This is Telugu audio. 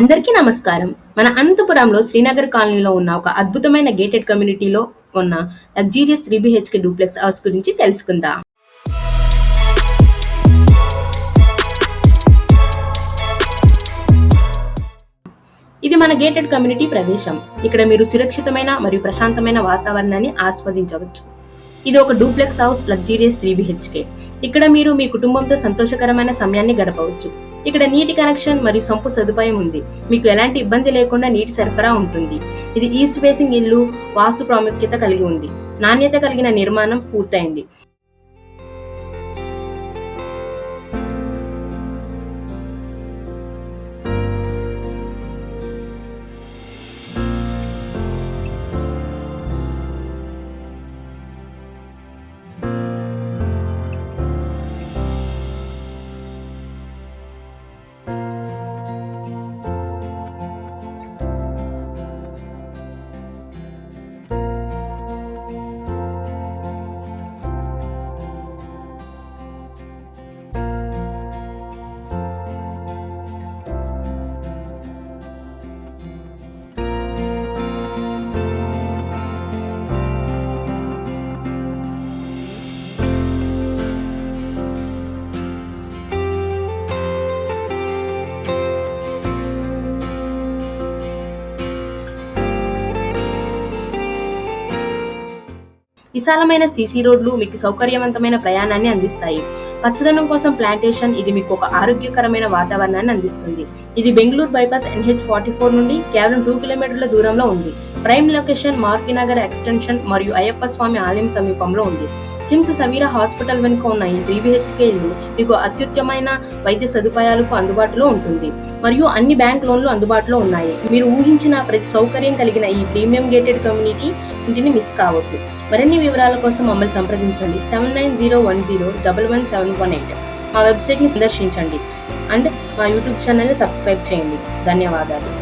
అందరికీ నమస్కారం. మన అనంతపురంలో శ్రీనగర్ కాలనీలో ఉన్న ఒక అద్భుతమైన గేటెడ్ కమ్యూనిటీలో ఉన్న luxurious three BHK duplex house గురించి తెలుసుకుందాం. ఇది మన గేటెడ్ కమ్యూనిటీ ప్రవేశం. ఇక్కడ మీరు సురక్షితమైన మరియు ప్రశాంతమైన వాతావరణాన్ని ఆస్వాదించవచ్చు. ఇది ఒక duplex house luxurious three BHK ఇక్కడ మీరు మీ కుటుంబంతో సంతోషకరమైన సమయాన్ని గడపవచ్చు. ఇక్కడ నీటి కనెక్షన్ మరియు సొంపు సదుపాయం ఉంది. మీకు ఎలాంటి ఇబ్బంది లేకుండా నీటి సరఫరా ఉంటుంది. ఇది ఈస్ట్ ఫేసింగ్ ఇల్లు వాస్తు ప్రాముఖ్యత కలిగి ఉంది. నాణ్యత కలిగిన నిర్మాణం పూర్తయింది. విశాలమైన సీసీ రోడ్లు మీకు సౌకర్యవంతమైన ప్రయాణాన్ని అందిస్తాయి. పచ్చదనం కోసం ప్లాంటేషన్ ఇది మీకు ఒక ఆరోగ్యకరమైన వాతావరణాన్ని అందిస్తుంది. ఇది Bengaluru bypass NH forty four నుండి కేవలం టూ కిలోమీటర్ల దూరంలో ఉంది. ప్రైమ్ లొకేషన్ మారుతినగర్ ఎక్స్టెన్షన్ మరియు అయ్యప్ప స్వామి ఆలయం సమీపంలో ఉంది. కిమ్స్ సమీర హాస్పిటల్ వెనుక ఉన్న ఈ త్రీ ఇల్లు మీకు అత్యుత్తమైన వైద్య సదుపాయాలకు అందుబాటులో ఉంటుంది. మరియు అన్ని బ్యాంక్ లోన్లు అందుబాటులో ఉన్నాయి. మీరు ఊహించిన ప్రతి సౌకర్యం కలిగిన ఈ ప్రీమియం గేటెడ్ కమ్యూనిటీ ఇంటిని మిస్ కావద్దు. మరిన్ని వివరాల కోసం మమ్మల్ని సంప్రదించండి. Seven nine zero one zero double one seven one eight. మా వెబ్సైట్ని సందర్శించండి. అండ్ మా యూట్యూబ్ ఛానల్ని సబ్స్క్రైబ్ చేయండి. ధన్యవాదాలు.